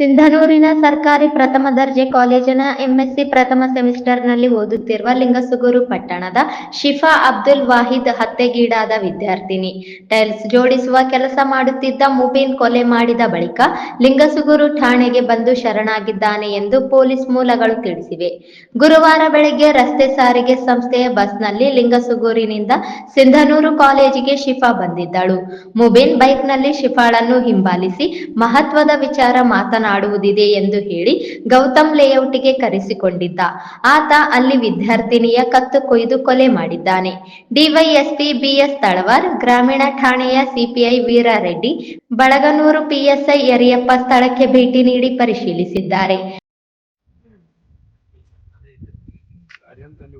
ಸಿಂಧನೂರಿನ ಸರ್ಕಾರಿ ಪ್ರಥಮ ದರ್ಜೆ ಕಾಲೇಜಿನ ಎಂಎಸ್ಸಿ ಪ್ರಥಮ ಸೆಮಿಸ್ಟರ್ನಲ್ಲಿ ಓದುತ್ತಿರುವ ಲಿಂಗಸುಗೂರು ಪಟ್ಟಣದ ಶಿಫಾ ಅಬ್ದುಲ್ ವಾಹಿದ್ ಹತ್ಯೆಗೀಡಾದ ವಿದ್ಯಾರ್ಥಿನಿ. ಟೈಲ್ಸ್ ಜೋಡಿಸುವ ಕೆಲಸ ಮಾಡುತ್ತಿದ್ದ ಮುಬೀನ್ ಕೊಲೆ ಮಾಡಿದ ಬಳಿಕ ಲಿಂಗಸುಗೂರು ಠಾಣೆಗೆ ಬಂದು ಶರಣಾಗಿದ್ದಾನೆ ಎಂದು ಪೊಲೀಸ್ ಮೂಲಗಳು ತಿಳಿಸಿವೆ. ಗುರುವಾರ ಬೆಳಗ್ಗೆ ರಸ್ತೆ ಸಾರಿಗೆ ಸಂಸ್ಥೆಯ ಬಸ್ನಲ್ಲಿ ಲಿಂಗಸುಗೂರಿನಿಂದ ಸಿಂಧನೂರು ಕಾಲೇಜಿಗೆ ಶಿಫಾ ಬಂದಿದ್ದಳು. ಮುಬೀನ್ ಬೈಕ್ನಲ್ಲಿ ಶಿಫಾಳನ್ನು ಹಿಂಬಾಲಿಸಿ ಮಹತ್ವದ ವಿಚಾರ ಮಾತನಾಡುವುದಿದೆ ಎಂದು ಹೇಳಿ ಗೌತಮ್ ಲೇಔಟ್ಗೆ ಕರೆಸಿಕೊಂಡಿದ್ದ ಆತ ಅಲ್ಲಿ ವಿದ್ಯಾರ್ಥಿನಿಯ ಕತ್ತು ಕೊಯ್ದು ಕೊಲೆ ಮಾಡಿದ್ದಾನೆ ಡಿವೈಎಸ್ಪಿ ಬಿಎಸ್ ತಳವಾರ್ ಗ್ರಾಮೀಣ ಠಾಣೆಯ ಸಿಪಿಐ ವೀರಾರೆಡ್ಡಿ ಬಳಗನೂರು ಪಿಎಸ್ಐ ಯರಿಯಪ್ಪ ಸ್ಥಳಕ್ಕೆ ಭೇಟಿ ನೀಡಿ ಪರಿಶೀಲಿಸಿದ್ದಾರೆ ಅರಿಯಂತಲ್ಲಿ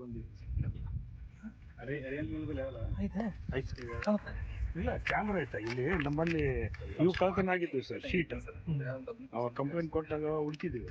ಇಲ್ಲ ಕ್ಯಾಮ್ರಾ ಐತಾ. ಇಲ್ಲಿ ನಮ್ಮಲ್ಲಿ ಇವು ಕಳ್ತನ ಆಗಿದ್ವು ಸರ್ ಶೀಟ್. ಅವಾಗ ಕಂಪ್ಲೇಂಟ್ ಕೊಟ್ಟಾಗ ಉಳ್ತಿದ್ದೀವಿ.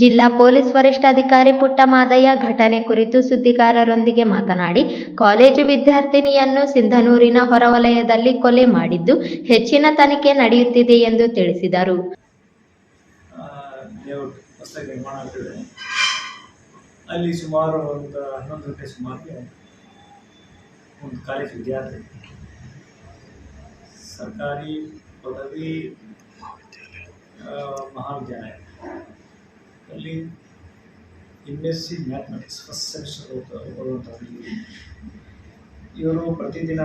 ಜಿಲ್ಲಾ ಪೊಲೀಸ್ ವರಿಷ್ಠಾಧಿಕಾರಿ ಪುಟ್ಟಮಾದಯ್ಯ ಘಟನೆ ಕುರಿತು ಸುದ್ದಿಗಾರರೊಂದಿಗೆ ಮಾತನಾಡಿ, ಕಾಲೇಜು ವಿದ್ಯಾರ್ಥಿನಿಯನ್ನು ಸಿಂಧನೂರಿನ ಹೊರವಲಯದಲ್ಲಿ ಕೊಲೆ ಮಾಡಿದ್ದು ಹೆಚ್ಚಿನ ತನಿಖೆ ನಡೆಯುತ್ತಿದೆ ಎಂದು ತಿಳಿಸಿದರು. ಅಲ್ಲಿ ಸುಮಾರು ಒಂದು ಹನ್ನೊಂದು ಗಂಟೆ ಸುಮಾರಿಗೆ ಒಂದು ಕಾಲೇಜ್ ವಿದ್ಯಾರ್ಥಿ. ಸರ್ಕಾರಿ ಪದವಿ ಮಹಾವಿದ್ಯಾಲಯ. ಅಲ್ಲಿ M S C mathematics first semester ಓದುವಂಥವ್ರು ಇವರು ಪ್ರತಿದಿನ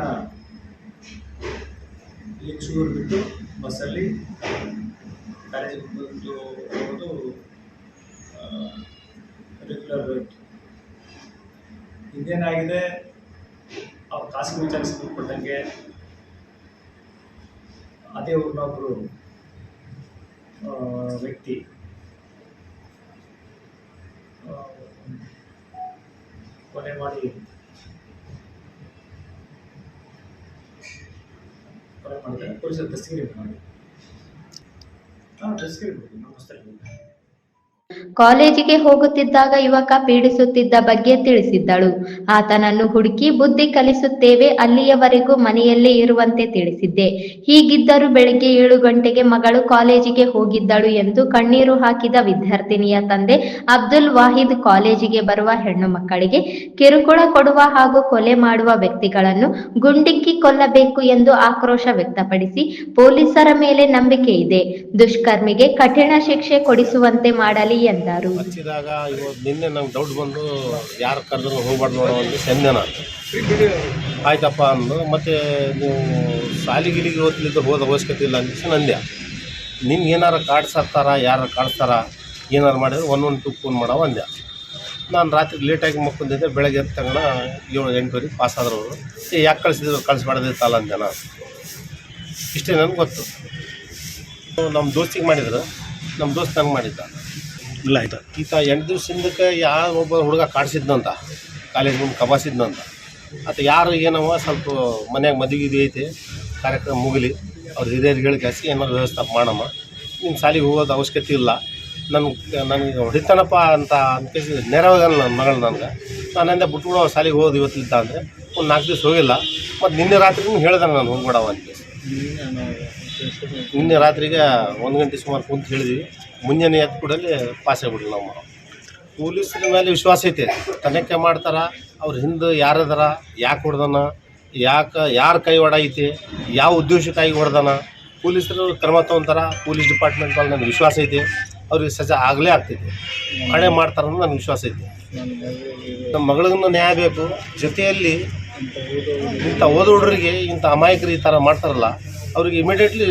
ಲಿಂಗಸೂರು ಬಿಟ್ಟು ಬಸ್ಸಲ್ಲಿ ಕಾಲೇಜಿಗೆ ಬಂದು ಹೋಗೋದು ರೆಗ್ಯುಲರ್ ರೇಟ್ ಇದೇನಾಗಿದೆ ಅವ್ರ ವಿಚಾರಿಸಿ ಕೂತ್ಕೊಂಡಂಗೆ ಅದೇ ಊರಿನೊಬ್ಬರು ವ್ಯಕ್ತಿ ಕೊಲೆ ಮಾಡಿ ಕೊಲೆ ಮಾಡಿದ್ರೆ ಪೊಲೀಸರು ದಸ್ತಿಗಿರಿ ಮಾಡಿ. ಹಾಂ ದಸ್ತಿಗಿರಿ ಕೊಡಿ ನಮಸ್ತೆ ಕಾಲೇಜಿಗೆ ಹೋಗುತ್ತಿದ್ದಾಗ ಯುವಕ ಪೀಡಿಸುತ್ತಿದ್ದ ಬಗ್ಗೆ ತಿಳಿಸಿದ್ದಳು. ಆತನನ್ನು ಹುಡುಕಿ ಬುದ್ಧಿ ಕಲಿಸುತ್ತೇವೆ ಅಲ್ಲಿಯವರೆಗೂ ಮನೆಯಲ್ಲೇ ಇರುವಂತೆ ತಿಳಿಸಿದ್ದೆ. ಹೀಗಿದ್ದರೂ ಬೆಳಗ್ಗೆ ಏಳು ಗಂಟೆಗೆ ಮಗಳು ಕಾಲೇಜಿಗೆ ಹೋಗಿದ್ದಳು ಎಂದು ಕಣ್ಣೀರು ಹಾಕಿದ ವಿದ್ಯಾರ್ಥಿನಿಯ ತಂದೆ ಅಬ್ದುಲ್ ವಾಹಿದ್ ಕಾಲೇಜಿಗೆ ಬರುವ ಹೆಣ್ಣು ಮಕ್ಕಳಿಗೆ ಕಿರುಕುಳ ಕೊಡುವ ಹಾಗೂ ಕೊಲೆ ಮಾಡುವ ವ್ಯಕ್ತಿಗಳನ್ನು ಗುಂಡಿಕ್ಕಿ ಕೊಲ್ಲಬೇಕು ಎಂದು ಆಕ್ರೋಶ ವ್ಯಕ್ತಪಡಿಸಿ ಪೊಲೀಸರ ಮೇಲೆ ನಂಬಿಕೆ ಇದೆ. ದುಷ್ಕರ್ಮಿಗೆ ಕಠಿಣ ಶಿಕ್ಷೆ ಕೊಡಿಸುವಂತೆ ಮಾಡಲಿ ಹಚ್ಚಿದಾಗ ಇವತ್ತು ನಿನ್ನೆ ನಂಗೆ ಡೌಟ್ ಬಂದು ಯಾರು ಕರೆದ್ರು ಹೋಗ್ಬಾರ್ದು ನೋಡೋ ಒಂದು ಸಂಜನ ಆಯ್ತಪ್ಪ ಅಂದು, ಮತ್ತೆ ನೀವು ಶಾಲಿಗಿಲಿಗೆ ಓದ್ಲಿದ್ದು ಹೋದ ಅವಶ್ಯಕತೆ ಇಲ್ಲ ಅಂತ ನಂದ್ಯ. ನಿನ್ಗೆ ಏನಾರ ಕಾಡ್ಸತ್ತಾರ ಯಾರು ಕಾಡ್ಸ್ತಾರ ಏನಾರು ಮಾಡಿದ್ರೆ ಒನ್ ಒನ್ ಟು ಫೋನ್ ಮಾಡೋ ಅಂದ್ಯ. ನಾನು ರಾತ್ರಿ ಲೇಟಾಗಿ ಮಕ್ಕೊಂಡಿದ್ದೆ ಬೆಳಗ್ಗೆ ಎದ್ದ ತಗೋಣ ಏಳು ಎಂಟುವರೆಗೆ ಪಾಸ್ ಆದ್ರು ಅವರು ಯಾಕೆ ಕಳಿಸಿದ್ರು ಕಳಿಸ್ಬಾರ್ದಿತ್ತಲ್ಲ ಅಂದ್ಯಾನ ಇಷ್ಟೇ ನನಗೆ ಗೊತ್ತು. ನಮ್ಮ ದೋಸ್ತಿಗೆ ಮಾಡಿದ್ರು ನಮ್ಮ ದೋಸ್ತ್ ನಂಗೆ ಮಾಡಿದ್ದ. ಇಲ್ಲ ಆಯ್ತು. ಈತ ಎಂಟು ದಿವ್ಸ ಹಿಂದಕ್ಕೆ ಯಾವ ಒಬ್ಬ ಹುಡುಗ ಕಾಡ್ಸಿದ್ನಂತ. ಕಾಲೇಜ್ ಮುಂದೆ ಕಬಾಸಿದ್ನಂತ. ಆತ ಯಾರು ಏನವ ಸ್ವಲ್ಪ ಮನ್ಯಾಗ ಮದುವೆ ಇದು ಐತಿ, ಕಾರ್ಯಕ್ರಮ ಮುಗಿಲಿ, ಅವ್ರ ಹಿರಿಯರಿಗೆ ಹೇಳಿ ಕಳಿಸಿ, ಏನಾದ್ರು ವ್ಯವಸ್ಥೆ ಮಾಡಮ್ಮ. ನಿನ್ನ ಶಾಲೆಗೆ ಹೋಗೋದು ಅವಶ್ಯಕತೆ ಇಲ್ಲ. ನನ್ಗೆ ನನಗೆ ಹೊಡಿತಾನಪ್ಪ ಅಂತ ಅನ್ಕೇಸಿ ನೆರವಾಗಲ್ಲ ನನ್ನ ಮಗಳು ನನಗೆ. ನಾನು ಅಂದೆ ಬಿಟ್ಬಿಡೋ ಶಾಲೆಗೆ ಹೋಗೋದು ಇವತ್ತಿದ್ದ ಅಂದರೆ, ಒಂದು ನಾಲ್ಕು ದಿವಸ ಹೋಗಿಲ್ಲ. ಮತ್ತು ನಿನ್ನೆ ರಾತ್ರಿ ಹೇಳ್ದೆ ನಾನು ಹೋಗ್ಬಿಡವ ಅಂತ. ನಿನ್ನೆ ರಾತ್ರಿಗೆ ಒಂದು ಗಂಟೆ ಸುಮಾರು ಕುಂತ ಹೇಳಿದ್ವಿ. ಮುಂಜಾನೆ ಎದ್ದು ಕೂಡಲೇ ಪಾಸ್ ಆಗ್ಬಿಡ್ರಿ ನಾವು ಪೊಲೀಸರ ಮೇಲೆ ವಿಶ್ವಾಸ ಐತೆ. ತನಿಖೆ ಮಾಡ್ತಾರ, ಅವ್ರ ಹಿಂದೆ ಯಾರದಾರ ಯಾಕೆ ಹೊಡೆದಾನ, ಯಾಕೆ, ಯಾರ ಕೈ ಹೊಡ ಐತಿ, ಯಾವ ಉದ್ದೇಶಕ್ಕಾಗಿ ಹೊಡೆದಾನ, ಪೊಲೀಸರು ಕ್ರಮ ತೊಗೊಂತಾರ, ಪೊಲೀಸ್ ಡಿಪಾರ್ಟ್ಮೆಂಟ್ ಮೇಲೆ ನನಗೆ ವಿಶ್ವಾಸ ಐತಿ. ಅವ್ರಿಗೆ ಸಜಾ ಆಗಲೇ ಆಗ್ತೈತಿ. ಹಣೆ ಮಾಡ್ತಾರ ನನಗೆ ವಿಶ್ವಾಸ ಐತಿ. ನಮ್ಮ ಮಗಳಿಗೂ ನ್ಯಾಯ ಬೇಕು. ಜೊತೆಯಲ್ಲಿ ಇಂಥ ಓದೋ ಹುಡುಗರಿಗೆ ಇಂಥ ಅಮಾಯಕರು ಈ ಥರ ಮಾಡ್ತಾರಲ್ಲ ಅವ್ರಿಗೆ ಇಮಿಡಿಯೇಟ್ಲಿ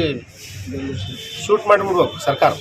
ಶೂಟ್ ಮಾಡಿಬಿಡ್ಬೇಕು ಸರ್ಕಾರ.